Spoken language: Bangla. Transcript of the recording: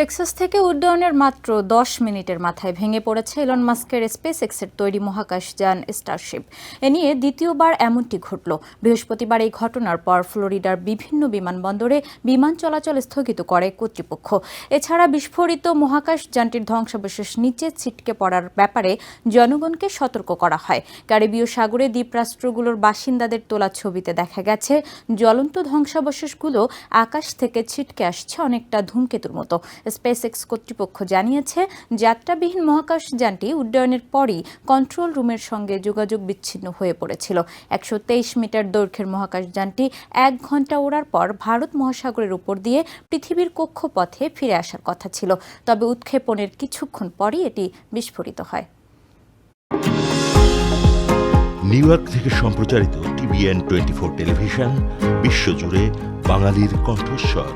টেক্সাস থেকে উড্ডয়নের মাত্র দশ মিনিটের মাথায় ভেঙে পড়েছে এলন মাস্কের স্পেস এক্সের তৈরি মহাকাশ যান স্টারশিপ। এ নিয়ে দ্বিতীয়বার এমনটি ঘটল। বৃহস্পতিবার এই ঘটনার পর ফ্লোরিডার বিভিন্ন বিমানবন্দরে বিমান চলাচল স্থগিত করে কর্তৃপক্ষ। এছাড়া বিস্ফোরিত মহাকাশ যানটির ধ্বংসাবশেষ নিচে ছিটকে পড়ার ব্যাপারে জনগণকে সতর্ক করা হয়। ক্যারিবীয় সাগরে দ্বীপরাষ্ট্রগুলোর বাসিন্দাদের তোলা ছবিতে দেখা গেছে, জ্বলন্ত ধ্বংসাবশেষগুলো আকাশ থেকে ছিটকে আসছে অনেকটা ধূমকেতুর মতো। স্পেসএক্স কর্তৃপক্ষ জানিয়েছে, যাত্রাবিহীন মহাকাশযানটি উড্ডয়নের পরই কন্ট্রোল রুমের সঙ্গে যোগাযোগ বিচ্ছিন্ন হয়ে পড়েছিল। একশো তেইশ মিটার দৈর্ঘ্যের মহাকাশযানটি এক ঘণ্টা ওড়ার পর ভারত মহাসাগরের উপর দিয়ে পৃথিবীর কক্ষপথে ফিরে আসার কথা ছিল। তবে উৎক্ষেপণের কিছুক্ষণ পরই এটি বিস্ফোরিত হয়। নিউ ইয়র্ক থেকে সম্প্রচারিত টিভিএন টোয়েন্টি ফোর টেলিভিশন, বিশ্বজুড়ে বাঙালির কণ্ঠস্বর।